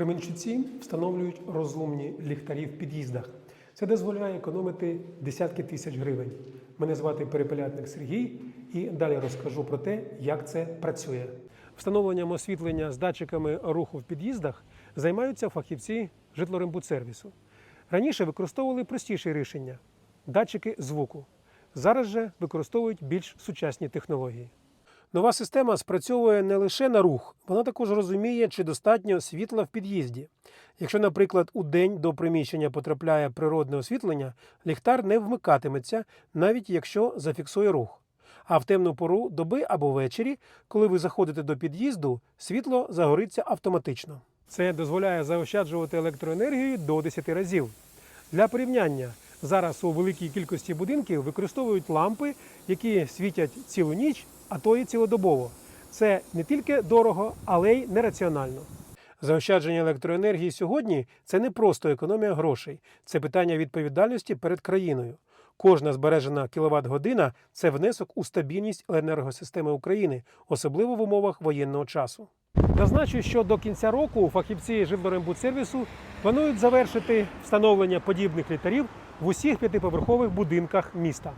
Кременчуці встановлюють розумні ліхтарі в під'їздах. Це дозволяє економити десятки тисяч гривень. Мене звати Перепелятник Сергій, і далі розкажу про те, як це працює. Встановленням освітлення з датчиками руху в під'їздах займаються фахівці житлорембудсервісу. Раніше використовували простіші рішення датчики звуку. Зараз же використовують більш сучасні технології. Нова система спрацьовує не лише на рух, вона також розуміє, чи достатньо світла в під'їзді. Якщо, наприклад, у день до приміщення потрапляє природне освітлення, ліхтар не вмикатиметься, навіть якщо зафіксує рух. А в темну пору доби або ввечері, коли ви заходите до під'їзду, світло загориться автоматично. Це дозволяє заощаджувати електроенергію до 10 разів. Для порівняння зараз у великій кількості будинків використовують лампи, які світять цілу ніч, а то і цілодобово. Це не тільки дорого, але й нераціонально. Заощадження електроенергії сьогодні це не просто економія грошей, це питання відповідальності перед країною. Кожна збережена кіловат-година це внесок у стабільність енергосистеми України, особливо в умовах воєнного часу. Зазначу, що до кінця року фахівці житлорембудсервісу планують завершити встановлення подібних ліхтарів в усіх п'ятиповерхових будинках міста.